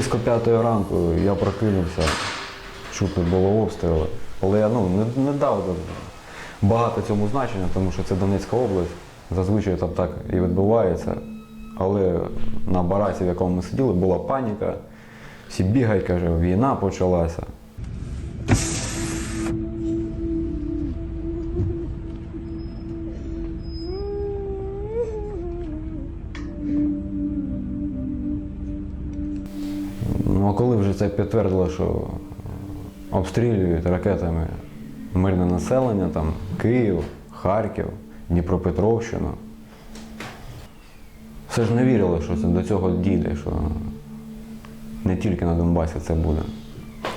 Близько п'ятої ранку я прокинувся, чути було обстріли. Але я ну, не, не дав багато цьому значення, тому що це Донецька область. Зазвичай там так і відбувається. Але на бараці, в якому ми сиділи, була паніка. Всі бігають, каже, війна почалася. Ну, а коли вже це підтвердило, що обстрілюють ракетами мирне населення, там Київ, Харків, Дніпропетровщину. Все ж не вірили, що це до цього дійде, що не тільки на Донбасі це буде.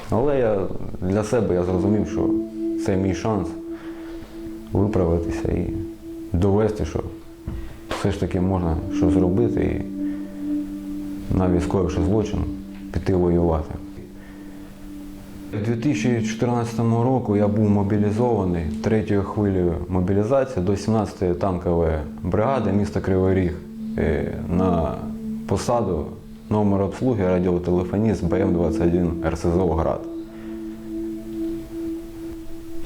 Але я для себе я зрозумів, що це мій шанс виправитися і довести, що все ж таки можна щось зробити і навіть скоївши злочин, піти воювати. У 2014 року я був мобілізований третьою хвилею мобілізації до 17-ї танкової бригади міста Кривий Ріг е, на посаду номер обслуги радіотелефоніст БМ-21 РСЗО Град.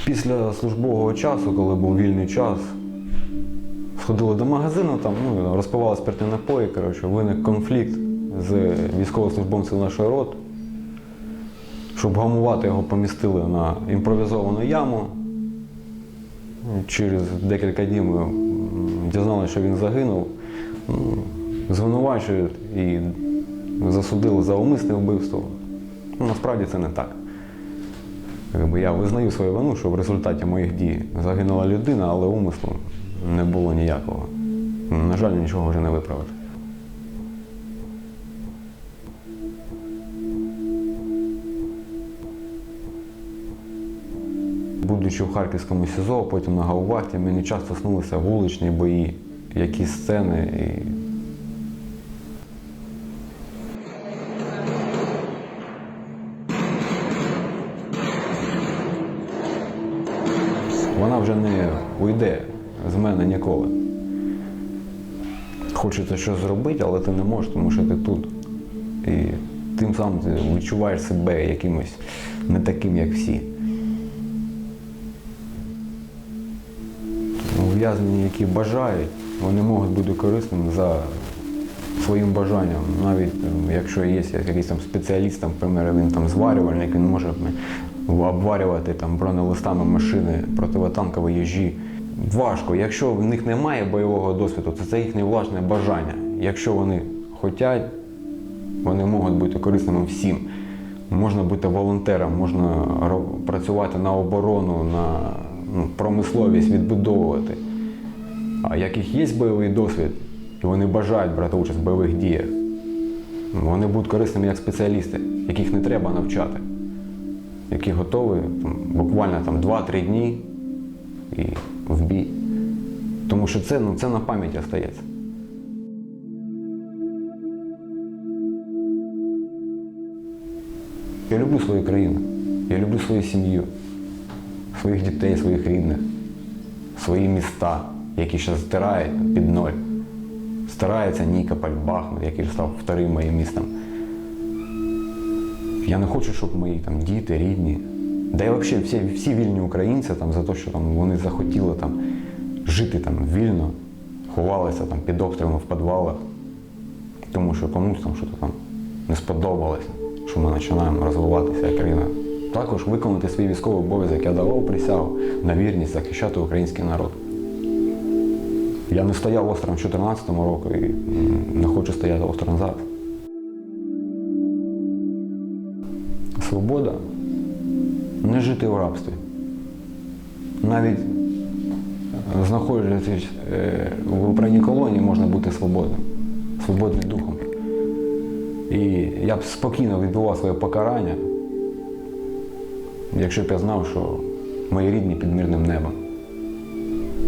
Після службового часу, коли був вільний час, сходили до магазину, там ну, розпивали спиртні напої, коротше, виник конфлікт з військовослужбовцем нашої роти. Щоб гамувати його помістили на імпровізовану яму. Через декілька днів ми дізналися, що він загинув. Ну, Звинувачують і засудили за умисне вбивство. Ну, насправді це не так. Я визнаю свою вину, що в результаті моїх дій загинула людина, але умислу не було ніякого. На жаль, нічого вже не виправити. Будучи в Харківському СІЗО, потім на Гаувахті, мені часто снилися вуличні бої, якісь сцени. І... Вона вже не уйде з мене ніколи. Хочеться щось зробити, але ти не можеш, тому що ти тут. І тим самим ти відчуваєш себе якимось не таким, як всі. Ув'язнені, які бажають, вони можуть бути корисними за своїм бажанням. Навіть ем, якщо є якийсь там спеціаліст, наприклад, він там зварювальник, він може обварювати там бронелистами машини, противотанкові їжі. Важко. Якщо в них немає бойового досвіду, то це їхнє власне бажання. Якщо вони хочуть, вони можуть бути корисними всім. Можна бути волонтером, можна працювати на оборону, на ну, промисловість відбудовувати. А як їх є бойовий досвід, і вони бажають брати участь в бойових діях, вони будуть корисними як спеціалісти, яких не треба навчати, які готові там, буквально там, 2-3 дні і в бій. Тому що це, ну, це на пам'яті остається. Я люблю свою країну, я люблю свою сім'ю, своїх дітей, своїх рідних, свої міста, які ще стирають під ноль. Старається Нікополь, Бахмут, який став вторим моїм містом. Я не хочу, щоб мої там, діти, рідні, да і взагалі всі, всі вільні українці там, за те, що там, вони захотіли там, жити там, вільно, ховалися там, під обстрілами в підвалах, тому що комусь там щось там не сподобалось, що ми починаємо розвиватися як країна. Також виконати свій військовий обов'язок, я давав присягу на вірність захищати український народ. Я не стояв осторонь в 2014 року і не хочу стояти осторонь зараз. Свобода не жити в рабстві. Навіть е, знаходячись е, в Україні колонії, можна бути свободним, свободним духом. І я б спокійно відбував своє покарання, якщо б я знав, що мої рідні під мирним небом.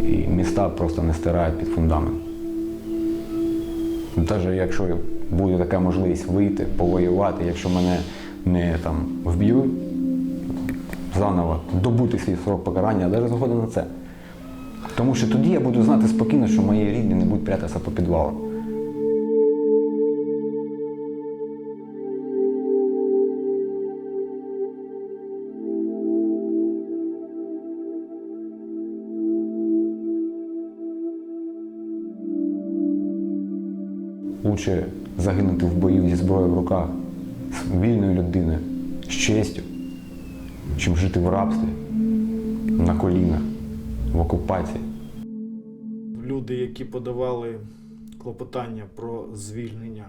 І міста просто не стирають під фундамент. Навіть якщо буде така можливість вийти, повоювати, якщо мене не там вб'ють, заново добути свій срок покарання, я навіть згоден на це. Тому що тоді я буду знати спокійно, що мої рідні не будуть прятатися по підвалам. Лучше загинути в бою зі зброєю в руках з вільною людиною, з честю, чим жити в рабстві, на колінах, в окупації. люди, які подавали клопотання про звільнення,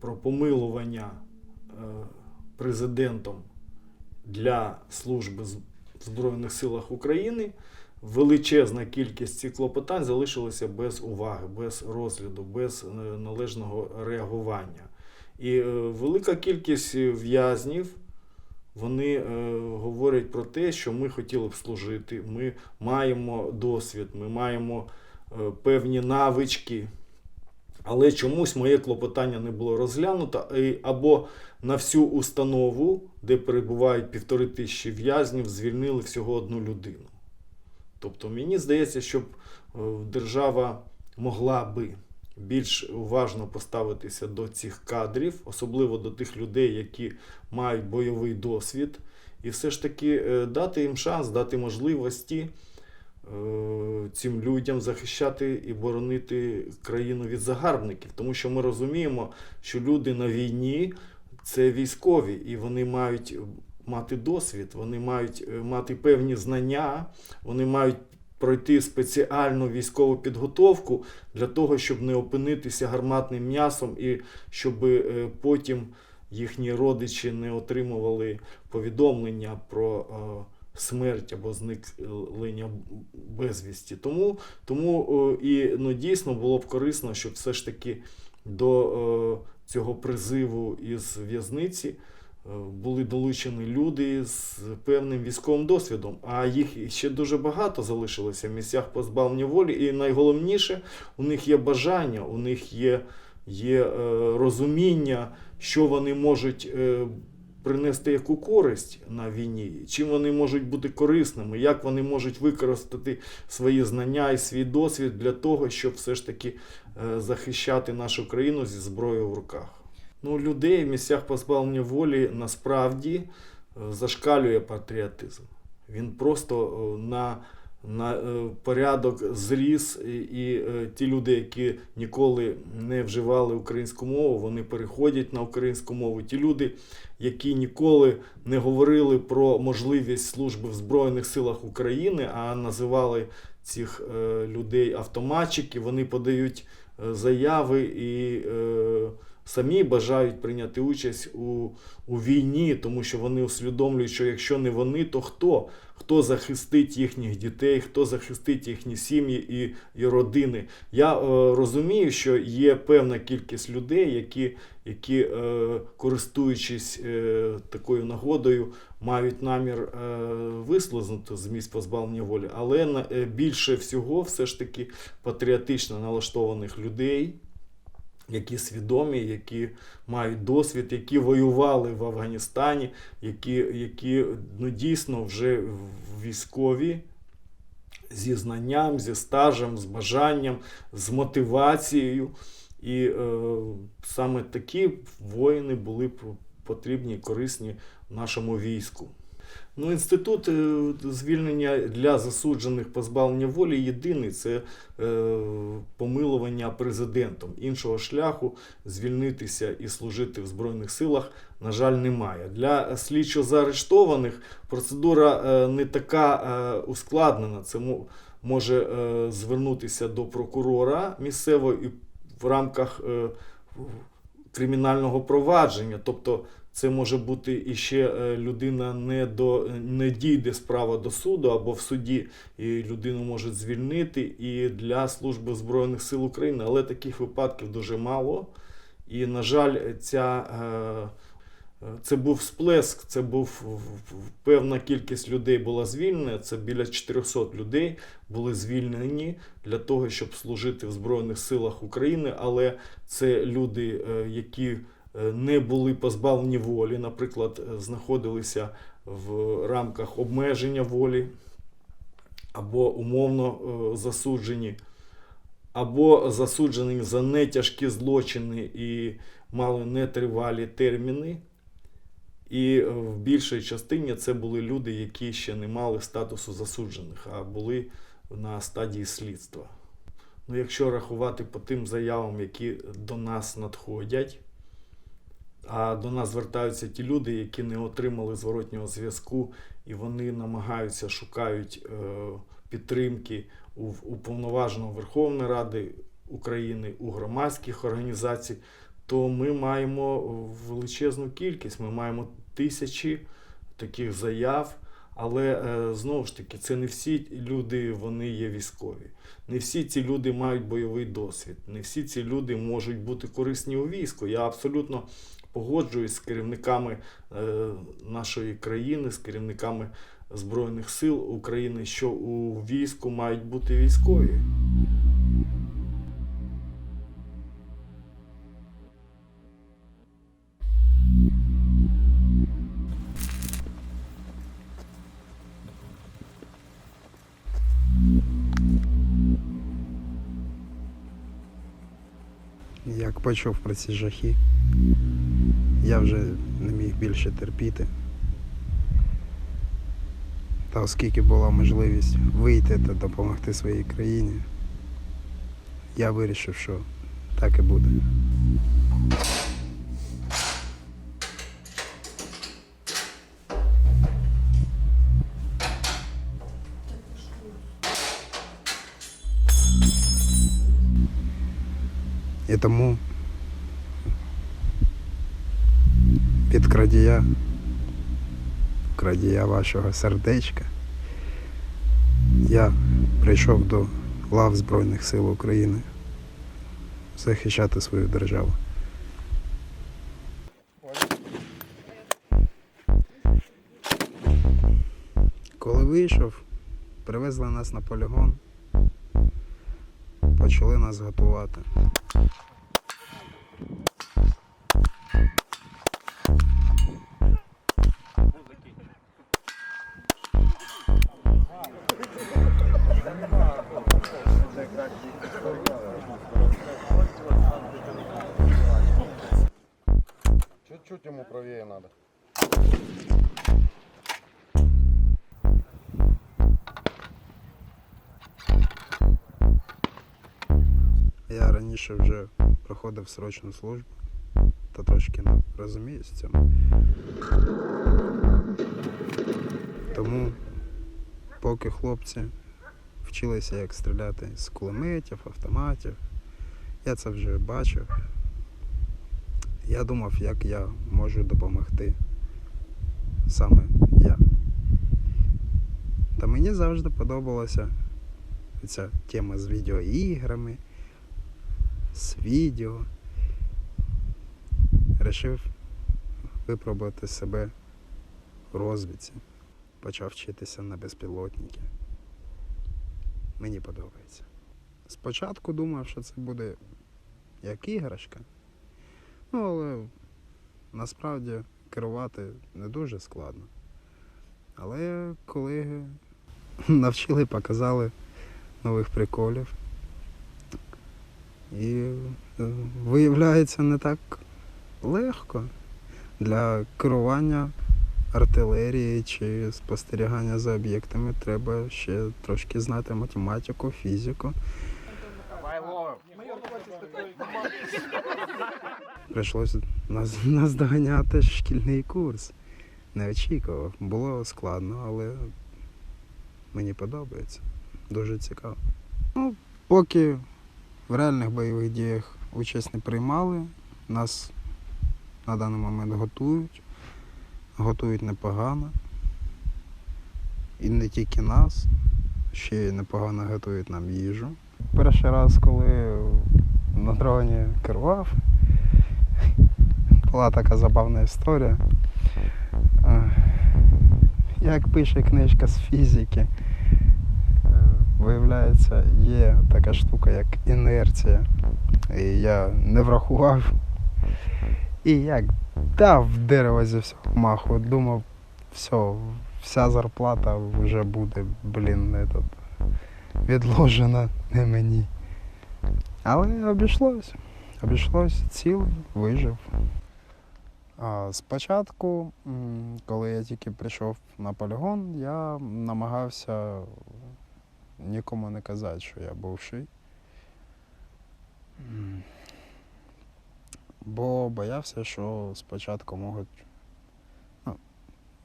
про помилування е, президентом для служби в Збройних силах України, величезна кількість цих клопотань залишилася без уваги, без розгляду, без е, належного реагування. І е, велика кількість в'язнів. Вони е, говорять про те, що ми хотіли б служити, ми маємо досвід, ми маємо е, певні навички. Але чомусь моє клопотання не було розглянуто, і або на всю установу, де перебувають півтори тисячі в'язнів, звільнили всього одну людину. Тобто мені здається, щоб е, держава могла би більш уважно поставитися до цих кадрів, особливо до тих людей, які мають бойовий досвід, і все ж таки е, дати їм шанс, дати можливості е, цим людям захищати і боронити країну від загарбників. Тому що ми розуміємо, що люди на війні це військові, і вони мають мати досвід, вони мають е, мати певні знання, вони мають пройти спеціальну військову підготовку для того, щоб не опинитися гарматним м'ясом і щоб е, потім їхні родичі не отримували повідомлення про е, смерть або зникнення безвісті. Тому, тому і ну, дійсно було б корисно, щоб все ж таки до цього призиву із в'язниці були долучені люди з певним військовим досвідом, а їх ще дуже багато залишилося в місцях позбавлення волі. І найголовніше, у них є бажання, у них є, є е, розуміння, що вони можуть е, принести яку користь на війні, чим вони можуть бути корисними, як вони можуть використати свої знання і свій досвід для того, щоб все ж таки е, захищати нашу країну зі зброєю в руках. Ну, людей в місцях позбавлення волі насправді е, зашкалює патріотизм. Він просто е, на, на е, порядок зріс, і, і ті люди, які ніколи не вживали українську мову, вони переходять на українську мову. Ті люди, які ніколи не говорили про можливість служби в Збройних силах України, а називали цих людей автоматчики, вони подають заяви і самі бажають прийняти участь у, у війні, тому що вони усвідомлюють, що якщо не вони, то хто? Хто захистить їхніх дітей, хто захистить їхні сім'ї і, і родини. Я е, розумію, що є певна кількість людей, які, які е, користуючись е, такою нагодою, мають намір е, вислизнути з місць позбавлення волі, але на, е, більше всього все ж таки патріотично налаштованих людей які свідомі, які мають досвід, які воювали в Афганістані, які, які ну, дійсно вже військові зі знанням, зі стажем, з бажанням, з мотивацією. І е, саме такі воїни були потрібні корисні нашому війську. Ну, інститут е, звільнення для засуджених позбавлення волі єдиний це е, помилування президентом. Іншого шляху звільнитися і служити в Збройних силах, на жаль, немає. Для слідчо заарештованих процедура е, не така е, ускладнена. Це може е, звернутися до прокурора місцевого і в рамках е, кримінального провадження. Тобто це може бути і ще е, людина не, до, не дійде справа до суду або в суді, і людину можуть звільнити і для служби Збройних сил України. Але таких випадків дуже мало. І, на жаль, ця, е, е, це був сплеск, це був певна кількість людей була звільнена. Це біля 400 людей були звільнені для того, щоб служити в Збройних силах України. Але це люди, які не були позбавлені волі, наприклад, е, знаходилися в рамках обмеження волі або умовно е, засуджені, або засуджені за нетяжкі злочини і мали нетривалі терміни. І е, в більшій частині це були люди, які ще не мали статусу засуджених, а були на стадії слідства. Ну, якщо рахувати по тим заявам, які до нас надходять, а до нас звертаються ті люди, які не отримали зворотнього зв'язку, і вони намагаються шукають е, підтримки у уповноваженого Верховної Ради України, у громадських організацій, то ми маємо величезну кількість. Ми маємо тисячі таких заяв. Але е, знову ж таки, це не всі люди вони є військові. Не всі ці люди мають бойовий досвід. Не всі ці люди можуть бути корисні у війську. Я абсолютно погоджуюсь з керівниками е, нашої країни, з керівниками Збройних сил України, що у війську мають бути військові. Як почув про ці жахи, я вже не міг більше терпіти. Та оскільки була можливість вийти та допомогти своїй країні, я вирішив, що так і буде. І тому крадія, крадія вашого сердечка, я прийшов до лав Збройних сил України захищати свою державу. Коли вийшов, привезли нас на полігон, почали нас готувати. Раніше вже проходив срочну службу та трошки ну, розуміюсь в цьому. Тому, поки хлопці вчилися, як стріляти з кулеметів, автоматів, я це вже бачив. Я думав, як я можу допомогти саме я. Та мені завжди подобалася ця тема з відеоіграми з відео. Рішив випробувати себе в розвідці. Почав вчитися на безпілотники. Мені подобається. Спочатку думав, що це буде як іграшка. Ну, але насправді керувати не дуже складно. Але колеги навчили, показали нових приколів. І е, виявляється не так легко для керування артилерії чи спостерігання за об'єктами треба ще трошки знати математику, фізику. Прийшлося наз- наздоганяти шкільний курс. Не очікував. Було складно, але мені подобається. Дуже цікаво. Ну, поки в реальних бойових діях участь не приймали. Нас на даний момент готують. Готують непогано. І не тільки нас, ще й непогано готують нам їжу. Перший раз, коли на дроні керував, була така забавна історія. Як пише книжка з фізики, виявляється, є така штука, як інерція. І я не врахував. І як дав дерево зі всього маху. Думав, все, вся зарплата вже буде, блін, тут відложена не мені. Але обійшлось. Обійшлось цілий, вижив. А спочатку, коли я тільки прийшов на полігон, я намагався нікому не казати, що я бувший. Бо боявся, що спочатку можуть ну,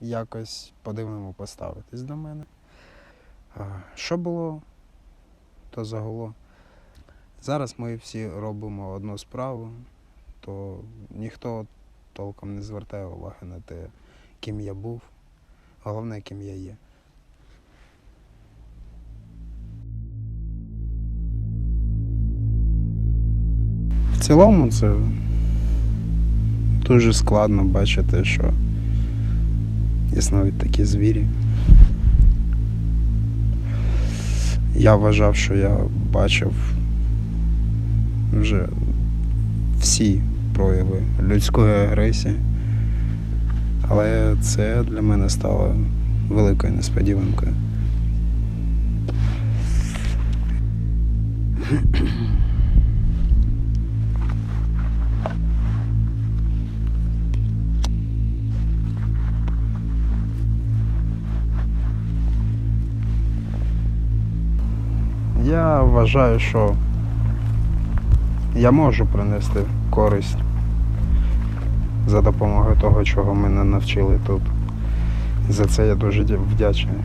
якось по-дивному поставитись до мене. Що було, то загуло. Зараз ми всі робимо одну справу, то ніхто толком не звертає уваги на те, ким я був. Головне, ким я є. Цілому це дуже складно бачити, що існують такі звірі. Я вважав, що я бачив вже всі прояви людської агресії, але це для мене стало великою несподіванкою. Я вважаю, що я можу принести користь за допомогою того, чого мене навчили тут. За це я дуже вдячний.